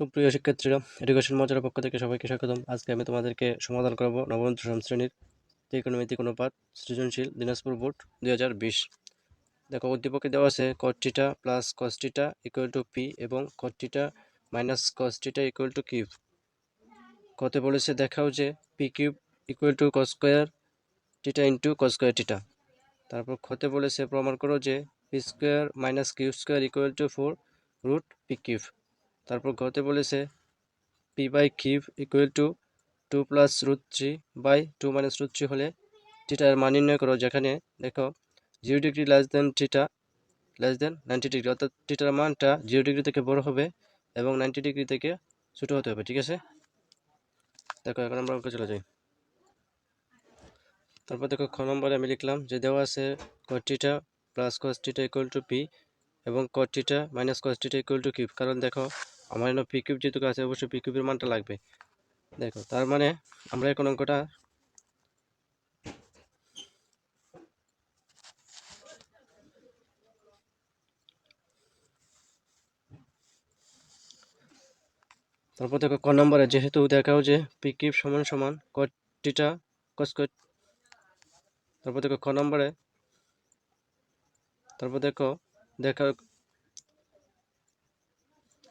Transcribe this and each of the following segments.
সুপ্রিয় শিক্ষার্থীরা এডুকেশন মঞ্চের পক্ষ থেকে সবাইকে স্বাগতম। আজকে আমি তোমাদেরকে সমাধান করব নবম দশম শ্রেণির ত্রিকোণমিতিক অনুপাত, সৃজনশীল দিনাজপুর বোর্ড দুই হাজার বিশ। দেখো, উদ্দীপকে দেওয়া আছে cot theta plus cos theta equal to p এবং cot theta minus cos theta equal to q কত বলেছে, দেখাও যে p q equal to cos square theta into cos square theta তারপর ক্ষতে বলেছে, প্রমাণ করো যে p square minus q square equal to four root p q তারপর গতে বলেছে p by q equal to two plus root three by two minus root three হলে থিটার মান নির্ণয় করো যেখানে দেখো zero degree less than theta less than ninety degree অর্থাৎ থিটার মানটা জিরো ডিগ্রি থেকে বড় হবে এবং নাইনটি ডিগ্রি থেকে ছোটো হতে হবে, ঠিক আছে? দেখো এখন আমরা চলে যাই। তারপর দেখো খ নম্বরে আমি লিখলাম যে দেওয়া আছে cot theta plus cos theta equal to p এবং cot theta minus cos theta equal to q কারণ দেখো আমার এখানে পি কিউব যেহেতু আছে, অবশ্যই পি কিউবের মানটা লাগবে। দেখো, তার মানে আমরা এখন অঙ্কটা তারপর দেখো ক নম্বরে, যেহেতু দেখাও যে পি কিউব সমান সমান কটিটা কস তারপর দেখো খ নম্বরে, তারপর দেখো দেখা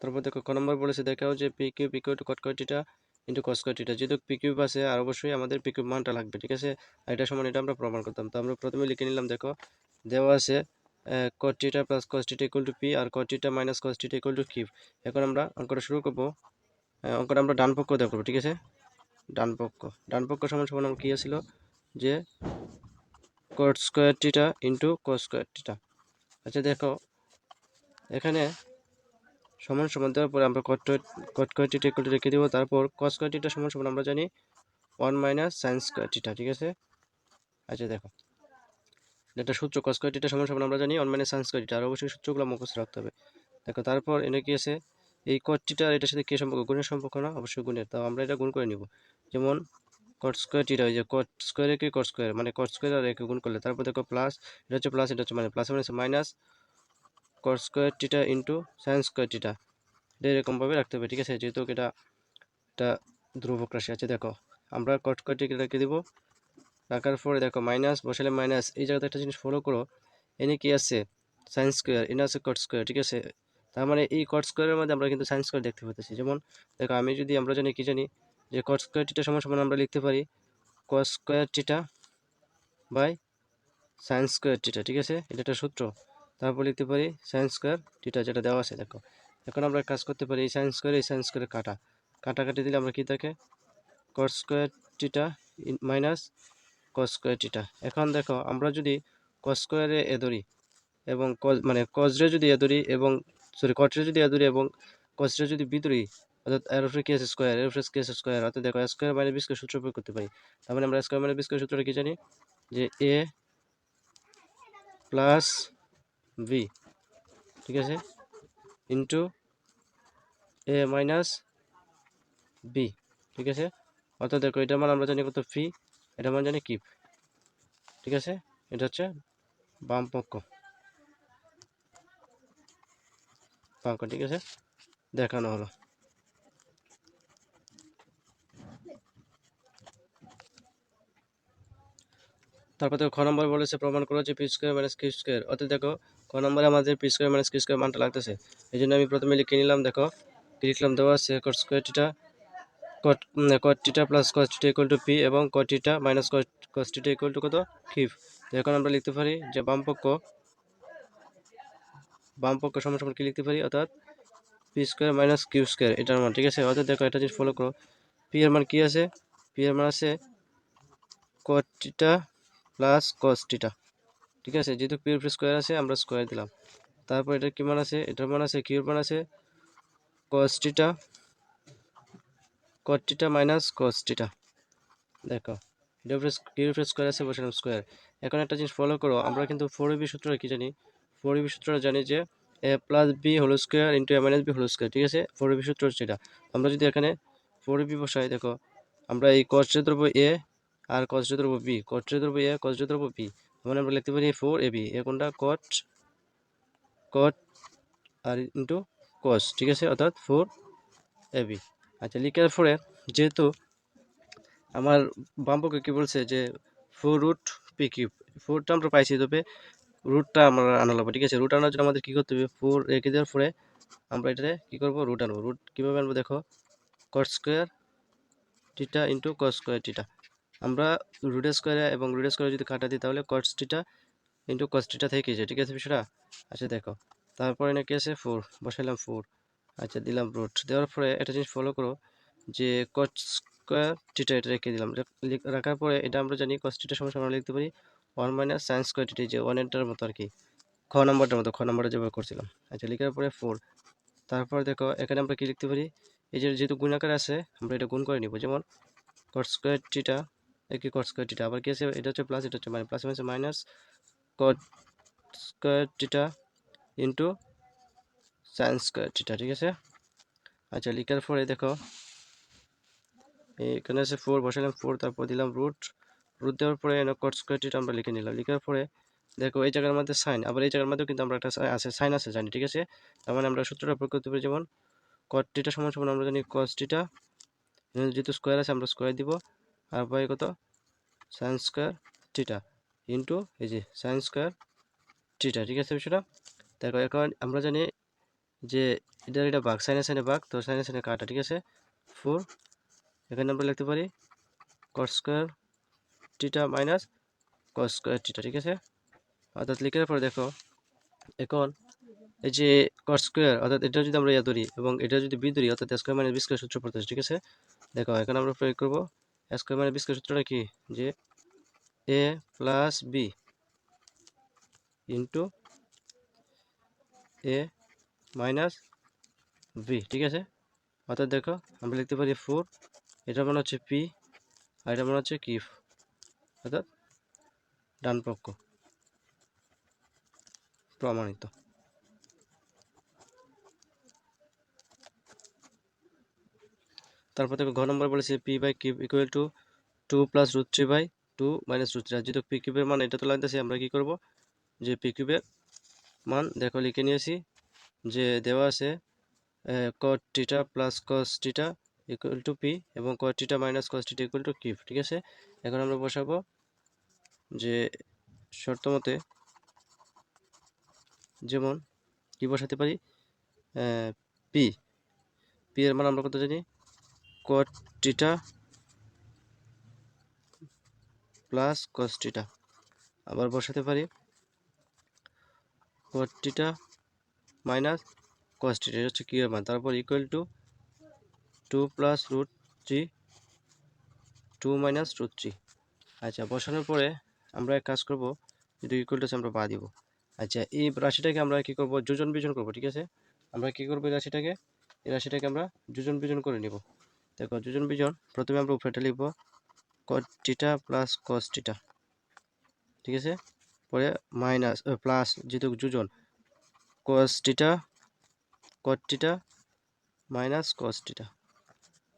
তারপর দেখো ক নম্বর বলেছে, দেখাও যে p q equal to cot cot theta into cos cot theta যেহেতু পি কিউব আছে, আর অবশ্যই আমাদের পি কিউব মানটা লাগবে, ঠিক আছে? আর এটা সমান এটা আমরা প্রমাণ করতাম। তো আমরা প্রথমে লিখে নিলাম, দেখো, দেওয়া আছে cot theta plus cos theta equal to p R cot theta minus cos theta equal to q এখন আমরা অঙ্কটা শুরু করব। অঙ্কটা আমরা ডান পক্ষ ঠিক আছে? ডান পক্ষ। ডান সমান সমান আমার কী ছিল যে cot square theta into cos square আচ্ছা দেখো, এখানে সমান সমান দেওয়ার পরে আমরা কট কট স্কোয়ার টিটা ইকুয়াল রেখে দেবো। তারপর কস স্কোয়ার টিটা সমান সমান আমরা জানি one minus sine square theta ঠিক আছে? আচ্ছা দেখো। এটা সূত্র কস স্কোয়ার টিটা সমান সমান আমরা জানি one minus sine square theta আর অবশ্যই সূত্রগুলো মুখস্থ রাখতে হবে। দেখো, তারপর এনে কি আছে? এই কটটিটা এটার সাথে কী সম্পর্ক? গুণের সম্পর্ক না? অবশ্যই গুণের। তাও আমরা এটা গুণ করে নিব। যেমন কট স্কোয়ার টিটা ওই যে কট স্কোয়ার একে কট স্কোয়ার মানে কট স্কোয়ার আর একে গুণ করলে। তারপর দেখো প্লাস এটা হচ্ছে প্লাস এটা হচ্ছে মানে প্লাস মানে minus cot square theta into sine square theta এটা এরকমভাবে রাখতে হবে, ঠিক আছে? যেহেতু এটা এটা ধ্রুবক রাশি আছে, দেখো। আমরা কট স্কোয়ার টিকে রেখে দিব। রাখার পরে দেখো মাইনাস বসালে মাইনাস এই জায়গাতে একটা জিনিস ফলো করো। এনে কি আছে? সাইন স্কোয়ার এনে আছে কট স্কোয়ার ঠিক আছে? তার মানে এই কট স্কোয়ারের মধ্যে আমরা কিন্তু সাইন স্কোয়ার দেখতে পাচ্ছি যেমন, দেখো, আমি যদি, আমরা জানি কি জানি? যে কট স্কোয়ার টিটা সমান সমান আমরা লিখতে পারি cos square theta by sine square theta ঠিক আছে? এটা একটা সূত্র। তারপর লিখতে পারি সাইন স্কোয়ার টিটা যেটা দেওয়া আছে, দেখো। এখন আমরা কাজ করতে পারি এই সাইন স্কোয়ার এই সাইন স্কোয়ারে কাটা। কাটাকাটি দিলে আমরা কী থাকে? Cot square theta minus cos square theta এখন দেখো, আমরা যদি কস স্কোয়ারে এ ধরি এবং মানে কজরে যদি এ ধরি এবং সরি কটরে যদি এ ধরি এবং কসরে যদি বি ধরি, অর্থাৎ এর উপরে কি আছে? স্কোয়ার এর উপরে কি আছে? স্কোয়ার অর্থাৎ দেখো স্কোয়ার মানে বিস্কের সূত্র প্রয়োগ করতে পারি। তার মানে আমরা স্কোয়ার মানে বিস্কের সূত্রটা কি জানি? যে এ প্লাস বি ঠিক আছে? ইন্টু এ মাইনাস বি ঠিক আছে? অর্থাৎ দেখো, এটা মানে আমরা জানি কত ফি এটা মানে জানি কিপ, ঠিক আছে? এটা হচ্ছে বাম পক্ষ পক্ষ, ঠিক আছে? দেখানো হলো। তারপর দেখো, খ নম্বর বলেছে প্রমাণ করো যে p square minus q square অর্থাৎ দেখো ক নম্বরে আমাদের p square minus q square মানটা লাগতেছে। এই জন্য আমি প্রথমে লিখে নিলাম, দেখো, কি লিখলাম, দেওয়া আছে cot square theta cot cot theta plus cos theta equal to p এবং cot theta minus cos theta equal to কত? কিউব এখন আমরা লিখতে পারি যে বাম পক্ষ বাম পক্ষ সমান সমান কি লিখতে পারি? অর্থাৎ p square minus q square এটার মান, ঠিক আছে? অর্থাৎ দেখো এটা জিনিস ফলো করো। পি এর মান কি আছে? পি এর মান আছে কট টিটা প্লাস কস টিটা ঠিক আছে? যেহেতু পি এর স্কোয়ার আছে, আমরা স্কোয়ার দিলাম। তারপর এটা কি মান আছে? এটার মান আছে কিউর মান আছে কস টিটা কট টিটা মাইনাস কস টিটা দেখো এটা কিউর স্কোয়ার আছে, বসালাম স্কোয়ার এখন একটা জিনিস ফলো করো, আমরা কিন্তু ফোর বি সূত্রটা কি জানি? ফোর বি সূত্রটা জানি যে a plus b whole square into a minus b whole square ঠিক আছে? ফোর বি সূত্র সেটা আমরা যদি এখানে ফোর বি বসাই, দেখো, আমরা এই কষ্টে দ্রব্য এ আর কষ্টে বি কষ্টে এ কষ্টে দ্রব্য বি মানে আমরা লিখতে পারি ফোর এ বি এ কোনটা? কট কট আর ইন্টু কস ঠিক আছে? অর্থাৎ ফোর এবি আচ্ছা লিখার পরে যেহেতু আমার বামপক্ষে কী বলছে যে ফোর রুট পি কিউব ফোরটা আমরা পাইছি তবে রুটটা আমরা আনা লাগবে, ঠিক আছে? রুট আনার জন্য আমাদের কী করতে হবে? ফোর রেখে দেওয়ার পরে আমরা এটাতে কী করব? রুট আনব। রুট কীভাবে আনব দেখো? Cot square theta into cos square theta আমরা রুট স্কোয়ারে এবং রুট স্কোয়ারে যদি কাটা দিই, তাহলে কটস টিটা ইন্টু কস টিটা থেকে যায়, ঠিক আছে বিষয়টা? আচ্ছা দেখো, তারপরে নাকি আছে ফোর বসাইলাম ফোর আচ্ছা দিলাম রুট দেওয়ার পরে একটা জিনিস ফলো করো, যে কট স্কোয়ার টিটা এটা রেখে দিলাম রাখার পরে এটা আমরা জানি কস টিটা সমস্যা আমরা লিখতে পারি one minus sine square theta যে ওয়ান এন্টার মতো আর কি, খ নাম্বারটার মতো, খ নাম্বারটা যেভাবে করছিলাম। আচ্ছা লেখার পরে ফোর তারপর দেখো এখানে আমরা কি লিখতে পারি, এই যে যেহেতু গুণাকার আছে, আমরা এটা গুণ করে নিব, যেমন কট স্কোয়ার টিটা একই কট স্কোয়ার টিটা আবার কি আছে? এটা হচ্ছে প্লাস এটা হচ্ছে minus plus minus minus cot square theta into sine square theta ঠিক আছে? আচ্ছা লিখার পরে দেখো। এখানে আছে ফোর বসালাম ফোর তারপর দিলাম রুট রুট দেওয়ার পরে কট স্কোয়ার টিটা আমরা লিখে নিলাম। লিখার পরে দেখো, এই জায়গার মধ্যে সাইন আবার এই জায়গার মধ্যেও কিন্তু আমরা একটা আছে সাইন আছে, জানি, ঠিক আছে? তার মানে আমরা সূত্রটা প্রয়োগ করতে পারি, যেমন কট টিটা সমান সমান আমরা জানি কস টিটা যেহেতু স্কোয়ার আছে, আমরা স্কোয়ার দিব। আর পাই কত? সাইন স্কোয়ার টিটা ইন্টু এই যে সাইন স্কোয়ার টিটা ঠিক আছে বিষয়টা দেখো এখন আমরা জানি যে এটা এটা বাঘ সাইনে সাইনে বাঘ, তো সাইনে সাইনে কাটা, ঠিক আছে? ফোর এখানে আমরা লিখতে পারি cot square theta minus cos square theta ঠিক আছে? অর্থাৎ লিখার পরে দেখো, এখন এই যে কট স্কোয়ার অর্থাৎ এটা যদি আমরা ইয়া ধরি এবং এটা যদি বি ধরি, অর্থাৎ স্কোয়ার মাইনাস বি স্কোয়ার সূত্র পড়তেছে ঠিক আছে? দেখো, এখন আমরা প্রয়োগ করব স্কোয়ার মাইনাস বি সূত্রটা কি? যে a plus b into a minus b ঠিক আছে? অর্থাৎ দেখো, আমরা লিখতে পারি ফোর এটা মনে হচ্ছে পি আর এটা মনে হচ্ছে কিফ অর্থাৎ ডান পক্ষ প্রমাণিত। তারপর দেখো ঘ নম্বর বলেছে p by q equal to two plus root three by two minus root three আর যেহেতু পি কিউবের মান, এটা তো লাগতেছে আমরা কি করব? যে পি কিউবের মান, দেখো লিখে নিয়েছি যে দেওয়া আছে cot theta plus cos theta equal to p এবং cot theta minus cos theta equal to q, ঠিক আছে? এখন আমরা বসাবো যে শর্ত মতে যেমন কি বসাতে পারি? পি পি এর মান আমরা কত জানি? কট টিটা প্লাস কস টিটা আবার বসাতে পারি। কট টিটা মাইনাস কস টিটা এটা হচ্ছে কি এর মান? তারপর equal to two plus root three two minus root three আচ্ছা বসানোর পরে আমরা এক কাজ করব যদি ইকুয়াল টু আমরা বা দিব। আচ্ছা এই রাশিটাকে আমরা কি করব? যোজন বিজন করব, ঠিক আছে? আমরা কি করব এই রাশিটাকে? এই রাশিটাকে আমরা যোজন বিজন করে নিব। দেখো যোজন বিজন। প্রথমে আমরা উপরেটা লিখব কট প্লাস কস টিটা ঠিক আছে? পরে মাইনাস প্লাস যেহেতু যোজন কস টিটা মাইনাস কস টিটা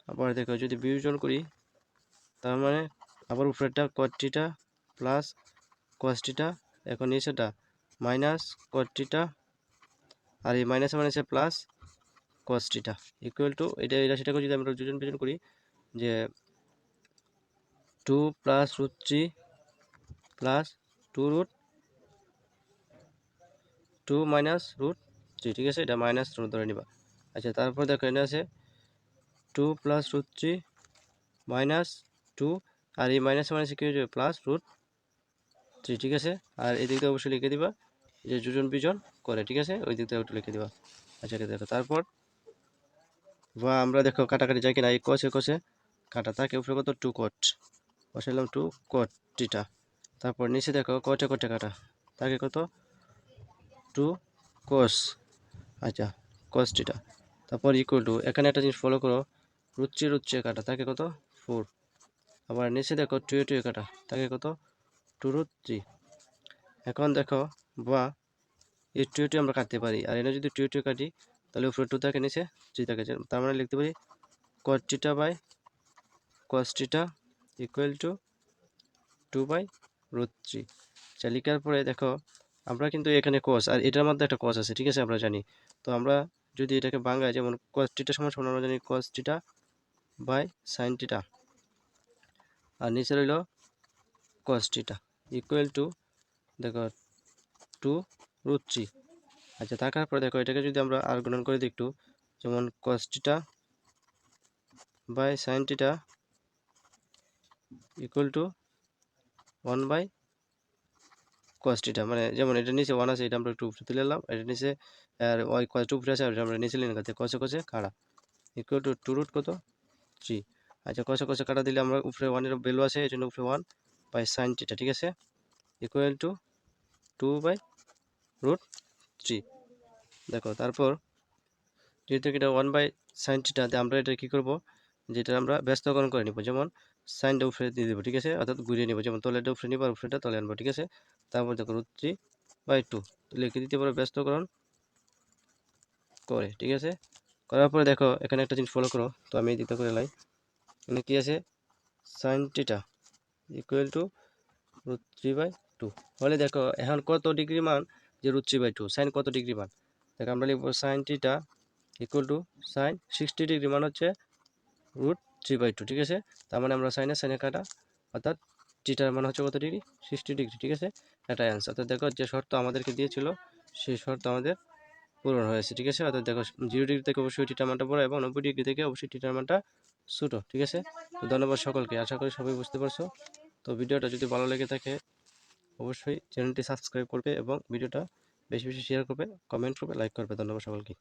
আবার দেখো, যদি বিয়োজন করি, তার মানে আবার উপরেরটা কট প্লাস কস টিটা এখন নিচেটা মাইনাস কট আর এই মাইনাসে মাইনাসে plus cos theta equal to এটা এই রাশিটাকে যদি আমরা যোজন বিজন করি, যে two plus root three plus two root two minus root three ঠিক আছে? এটা মাইনাস রুট ধরে নিবা। আচ্ছা তারপর দেখো এখানে আছে two plus root three minus two আর এই মাইনাস মাইনাসে কী হয়ে প্লাস রুট থ্রি ঠিক আছে? আর এই দিকটা অবশ্যই লিখে দিবা, যে যোজন বিজন করে, ঠিক আছে? ওই দিকটা একটু লিখে দিবা। আচ্ছা এটা দেখো, তারপর বা আমরা দেখো কাটাকাটি যাই কিনা, এই কষে কষে কাটা থাকে উপরে কত? টু কট বসাইলাম টু কট টিটা তারপর নিচে দেখো কটে কটে কাটা, তাকে কত? টু কস আচ্ছা কস টিটা তারপর ইকুয়াল টু এখানে একটা জিনিস ফলো করো রুচি রুচি কাটা, তাকে কত? ফোর আবার নিচে দেখো টুয়ে টুয়ে কাটা, তাকে কত? টু থ্রি এখন দেখো, বা এই টুয়ে টু আমরা কাটতে পারি, আর এনে যদি টুয়ে টুয়ে কাটি তাহলে উপরে টু থাকে, নিচে থ্রি থাকে। তার মানে লিখতে পারি cot theta by cos theta equal to two by root three আচ্ছা লিখার পরে দেখো, আমরা কিন্তু এখানে কস আর এটার মধ্যে একটা কস আছে, ঠিক আছে, আমরা জানি। তো আমরা যদি এটাকে ভাঙায় যেমন কস টিটা সমান সমান, আমরা জানি কস টিটা বাই সাইন টিটা আর নিচে রইল কস টিটা ইকুয়াল টু দেখো টু রুট থ্রি আচ্ছা থাকার পরে দেখো এটাকে যদি আমরা আর গুণন করে দিই একটু, যেমন cos theta by sine theta equal to one by cos theta মানে যেমন এটা নিচে ওয়ান আছে, এটা আমরা একটু উপরে তুলে নিলাম এটা নিচে, আর ওই কস টু উপরে আছে আমরা নিচে নিলাম কাছে কষে কষে কাটা ইকুয়াল টু টু রুট কত? থ্রি আচ্ছা কষে কষে কাটা দিলে আমরা উপরে ওয়ানের ভ্যালু আছে এই জন্য উপরে ওয়ান বাই সাইন টিটা ঠিক আছে? Equal to two by root three দেখো, তারপর যেহেতু এটা ওয়ান বাই সাইন টিটা আমরা এটা কী করব? যেটা আমরা ব্যস্তকরণ করে নিব। যেমন সাইনটা উপরে দিয়ে দেবো, ঠিক আছে? অর্থাৎ ঘুরিয়ে নিব। যেমন তলেটা উপরে নিব আর উপরেটা তলে আনব, ঠিক আছে? তারপর দেখো রুট থ্রি বাই টু লিখে দিতে পারো ব্যস্তকরণ করে, ঠিক আছে? করার পরে দেখো, এখানে একটা জিনিস ফলো করো। তো আমি দিতে করে লাই। এখানে কী আছে? Sine theta equal to root three by two হলে দেখো, এখন কত ডিগ্রি মান? যে root three by two sine কত ডিগ্রি মান? দেখো আমরা লিখব sine theta equal to sine sixty degree মান হচ্ছে রুট থ্রি বাই টু ঠিক আছে? তার মানে আমরা সাইনে সাইনে কাটা, অর্থাৎ টিটার মান হচ্ছে কত ডিগ্রি সিক্সটি ডিগ্রি ঠিক আছে? এটা অ্যান্সার অর্থাৎ দেখো যে শর্ত আমাদেরকে দিয়েছিল, সেই শর্ত আমাদের পূরণ হয়েছে, ঠিক আছে? অর্থাৎ দেখো জিরো ডিগ্রি থেকে অবশ্যই টিটার মানটা বড় এবং নব্বই ডিগ্রি থেকে অবশ্যই টিটার মানটা ছোটো, ঠিক আছে? তো ধন্যবাদ সকলকে, আশা করি সবাই বুঝতে পারছ। তো ভিডিওটা যদি ভালো লেগে থাকে অবশ্যই চ্যানেলটি সাবস্ক্রাইব করবে এবং ভিডিওটা বেশি বেশি শেয়ার করবে কমেন্ট করবে লাইক করবে। ধন্যবাদ সকলকে।